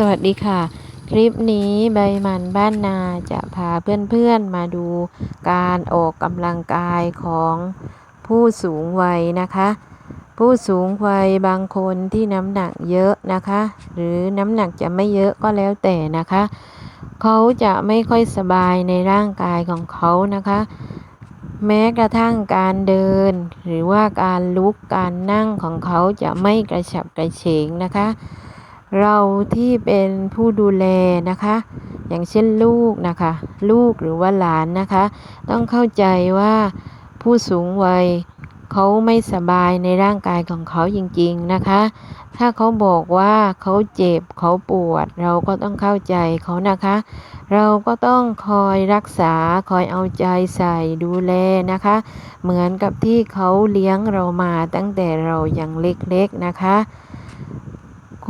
สวัสดีค่ะ คลิปนี้ใบมันบ้านนาจะพาเพื่อนๆมาดูการออกกำลังกายของผู้สูงวัยนะคะ ผู้สูงวัยบางคนที่น้ำหนักเยอะนะคะ หรือน้ำหนักจะไม่เยอะก็แล้วแต่นะคะ เขาจะไม่ค่อยสบายในร่างกายของเขานะคะ แม้กระทั่งการเดิน หรือว่าการลุกการนั่งของเขาจะไม่กระฉับกระเฉงนะคะ เราที่เป็นผู้ดูแลนะคะ อย่างเช่นลูกนะคะ ลูกหรือว่าหลานนะคะ ต้องเข้าใจว่าผู้สูงวัยเขาไม่สบายในร่างกายของเขาจริงๆนะคะ ถ้าเขาบอกว่าเขาเจ็บเขาปวด เราก็ต้องเข้าใจเขานะคะ เราก็ต้องคอยรักษาคอยเอาใจใส่ดูแลนะคะ เหมือนกับที่เขาเลี้ยงเรามาตั้งแต่เรายังเล็กๆนะคะ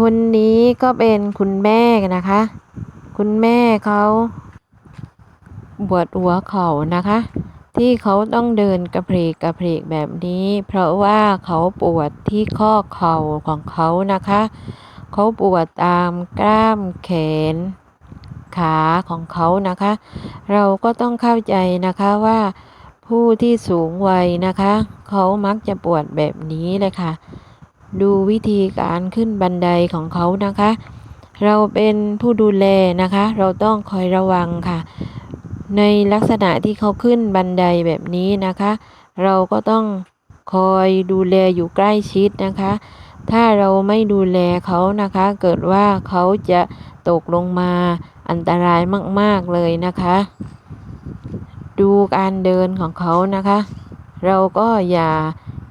คนนี้ก็เป็นคุณแม่นะคะ คุณแม่เขาบวดหัวเข่านะคะ ที่เขาต้องเดินกระเพกกระเพกแบบนี้ เพราะว่าเขาปวดที่ข้อเข่าของเขานะคะ เขาปวดตามกล้ามแขนขาของเขานะคะ เราก็ต้องเข้าใจนะคะว่าผู้ที่สูงวัยนะคะ เขามักจะปวดแบบนี้เลยค่ะ ดูวิธีการขึ้นบันไดของเขานะคะ เราเป็นผู้ดูแลนะคะ เราต้องคอยระวังค่ะ ในลักษณะที่เขาขึ้นบันไดแบบนี้นะคะ เราก็ต้องคอยดูแลอยู่ใกล้ชิดนะคะ ถ้าเราไม่ดูแลเขานะคะ เกิดว่าเขาจะตกลงมาอันตรายมาก ๆ เลยนะคะ ดูการเดินของเขานะคะ เราก็อย่า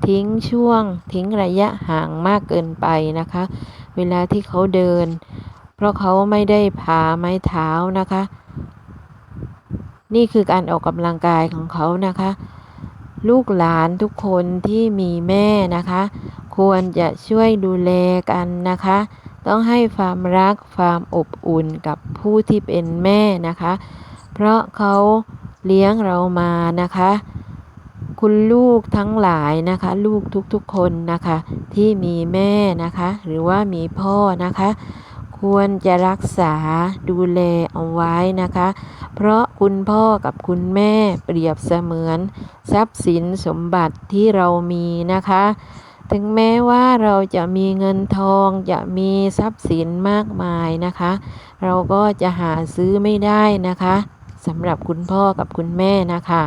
ทิ้งช่วง ทิ้งระยะห่างมากเกินไปนะคะ เวลาที่เขาเดิน เพราะเขาไม่ได้พาไม้เท้านะคะ นี่คือการออกกำลังกายของเขานะคะ ลูกหลานทุกคนที่มีแม่นะคะ ควรจะช่วยดูแลกันนะคะ ต้องให้ความรักความอบอุ่นกับผู้ที่เป็นแม่นะคะ เพราะเขาเลี้ยงเรามานะคะ คุณลูกทั้งหลายนะคะ ลูกทุกๆคนนะคะ ที่มีแม่นะคะ หรือว่ามีพ่อนะคะ ควรจะรักษาดูแลเอาไว้นะคะ เพราะคุณพ่อกับคุณแม่เปรียบเสมือน ทรัพย์สินสมบัติที่เรามีนะคะถึงแม้ว่าเราจะมีเงินทองจะมีทรัพย์สินมากมายนะคะ เราก็จะหาซื้อไม่ได้นะคะสำหรับคุณพ่อกับคุณแม่นะคะ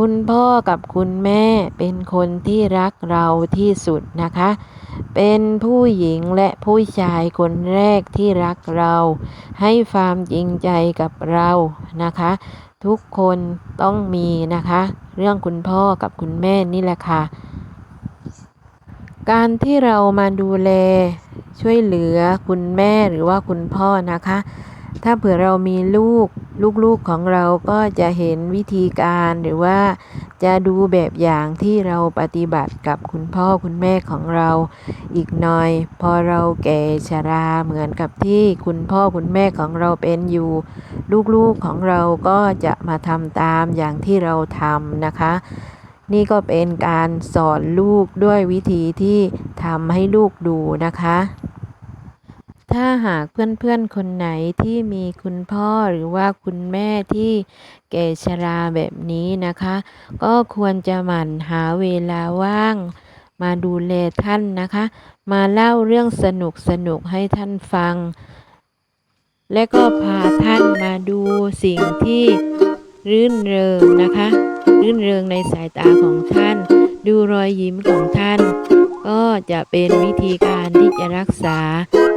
คุณพ่อกับคุณแม่เป็นคนที่รักเราที่สุดนะคะ เป็นผู้หญิงและผู้ชายคนแรกที่รักเรา ให้ความจริงใจกับเรานะคะ ทุกคนต้องมีนะคะ เรื่องคุณพ่อกับคุณแม่นี่แหละค่ะ การที่เรามาดูแลช่วยเหลือคุณแม่หรือว่าคุณพ่อนะคะ ถ้าเผื่อเรามีลูกลูกๆของเราก็จะเห็นวิธีการหรือว่าจะดูแบบอย่างที่เราปฏิบัติกับคุณพ่อคุณแม่ของเราอีกหน่อย พอเราแก่ชราเหมือนกับที่คุณพ่อคุณแม่ของเราเป็นอยู่ ลูกๆของเราก็จะมาทำตามอย่างที่เราทำนะคะ นี่ก็เป็นการสอนลูกด้วยวิธีที่ทำให้ลูกดูนะคะ ถ้าหากเพื่อนๆคนไหนที่มีคุณพ่อหรือว่าคุณแม่ที่แก่ชราแบบนี้นะคะ ก็ควรจะหมั่นหาเวลาว่าง มาดูแลท่านนะคะ มาเล่าเรื่องสนุกสนุกให้ท่านฟัง และก็พาท่านมาดูสิ่งที่รื่นเริงนะคะ รื่นเริงในสายตาของท่าน ดูรอยยิ้มของท่าน ก็จะเป็นวิธีการที่จะรักษา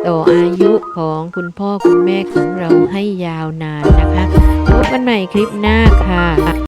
ต่ออายุของคุณพ่อคุณแม่ของเราให้ยาวนานนะคะ พบกันใหม่คลิปหน้าค่ะ